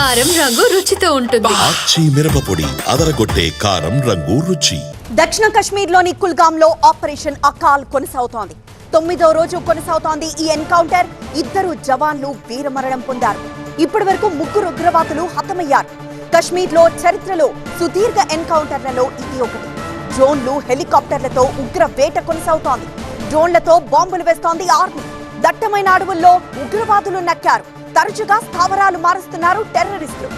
కారం రంగు రుచితో ఉంటుంది. మిరపపొడి అదరగొట్టే కారం రంగు రుచి. దక్షిణ కశ్మీర్లోని కుల్గాంలో ఆపరేషన్ అకాల్ కొనసాగుతోంది. తొమ్మిదో రోజు కొనసాగుతోంది ఈ ఎన్కౌంటర్. ఇద్దరు జవాన్లు వీరమరణం పొందారు. ఇప్పటి వరకు ముగ్గురు ఉగ్రవాదులు హతమయ్యారు. కశ్మీర్లో చరిత్రలో సుదీర్ఘ ఎన్కౌంటర్లలో ఇది ఒకటి. డ్రోన్లు హెలికాప్టర్లతో ఉగ్ర వేట కొనసాగుతోంది. డ్రోన్లతో బాంబులు వేస్తోంది ఆర్మీ. దట్టమైన అడవుల్లో ఉగ్రవాదులు నక్కారు. తరచుగా స్థావరాలు మారుస్తున్నారు టెర్రరిస్టులు.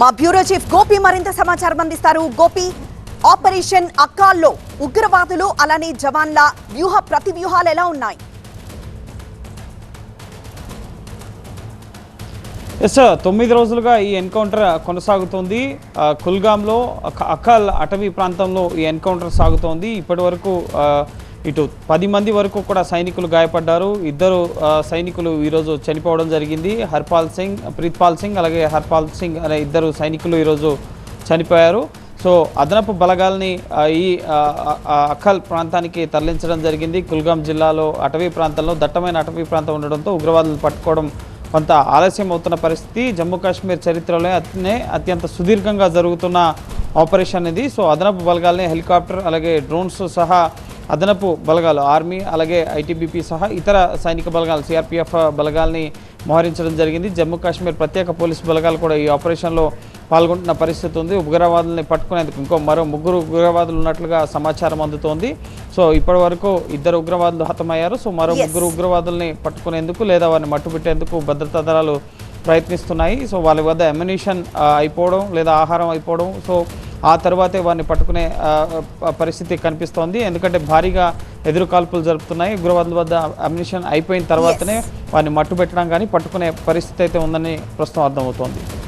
మా బ్యూరో చీఫ్ గోపి మరింత సమాచారం అందిస్తారు. గోపి ఆపరేషన్ అక్కాల్లో ఉగ్రవాదులు అలానే జవాన్ల వ్యూహ ప్రతి వ్యూహాలు ఎలా ఉన్నాయి? ఎస్ తొమ్మిది రోజులుగా ఈ ఎన్కౌంటర్ కొనసాగుతోంది. కుల్గాంలో అకాల్ అటవీ ప్రాంతంలో ఈ ఎన్కౌంటర్ సాగుతోంది. ఇప్పటి వరకు ఇటు పది మంది వరకు కూడా సైనికులు గాయపడ్డారు. ఇద్దరు సైనికులు ఈరోజు చనిపోవడం జరిగింది. హర్పాల్ సింగ్ ప్రీత్పాల్ సింగ్ అలాగే హర్పాల్ సింగ్ అనే ఇద్దరు సైనికులు ఈరోజు చనిపోయారు. సో అదనపు బలగాల్ని ఈ అఖల్ ప్రాంతానికి తరలించడం జరిగింది. కుల్గాం జిల్లాలో అటవీ ప్రాంతంలో దట్టమైన అటవీ ప్రాంతం ఉండడంతో ఉగ్రవాదులు పట్టుకోవడం కొంత ఆలస్యం అవుతున్న పరిస్థితి. జమ్మూ కాశ్మీర్ చరిత్రలో అతనే అత్యంత సుదీర్ఘంగా జరుగుతున్న ఆపరేషన్ ఇది. సో అదనపు బలగాల్ని హెలికాప్టర్ అలాగే డ్రోన్స్ సహా అదనపు బలగాలు ఆర్మీ అలాగే ఐటీబీపీ సహా ఇతర సైనిక బలగాలు సిఆర్పిఎఫ్ బలగాల్ని మోహరించడం జరిగింది. జమ్మూ కాశ్మీర్ ప్రత్యేక పోలీసు బలగాలు కూడా ఈ ఆపరేషన్లో పాల్గొంటున్న పరిస్థితి ఉంది. ఉగ్రవాదుల్ని పట్టుకునేందుకు ఇంకో మరో ముగ్గురు ఉగ్రవాదులు ఉన్నట్లుగా సమాచారం అందుతోంది. సో ఇప్పటి వరకు ఇద్దరు ఉగ్రవాదులు హతమయ్యారు. సో మరో. ముగ్గురు ఉగ్రవాదుల్ని పట్టుకునేందుకు లేదా వారిని మట్టుపెట్టేందుకు భద్రతా దళాలు ప్రయత్నిస్తున్నాయి. సో వాళ్ళ వద్ద ఎమ్యునిషన్ అయిపోవడం లేదా ఆహారం అయిపోవడం. సో ఆ తర్వాతే వారిని పట్టుకునే పరిస్థితి కనిపిస్తోంది. ఎందుకంటే భారీగా ఎదురు కాల్పులు జరుపుతున్నాయి. ఉగ్రవాదుల వద్ద అమ్యునిషన్ అయిపోయిన తర్వాతనే వారిని మట్టుపెట్టడం కానీ పట్టుకునే పరిస్థితి అయితే ఉందని ప్రస్తుతం అర్థమవుతోంది.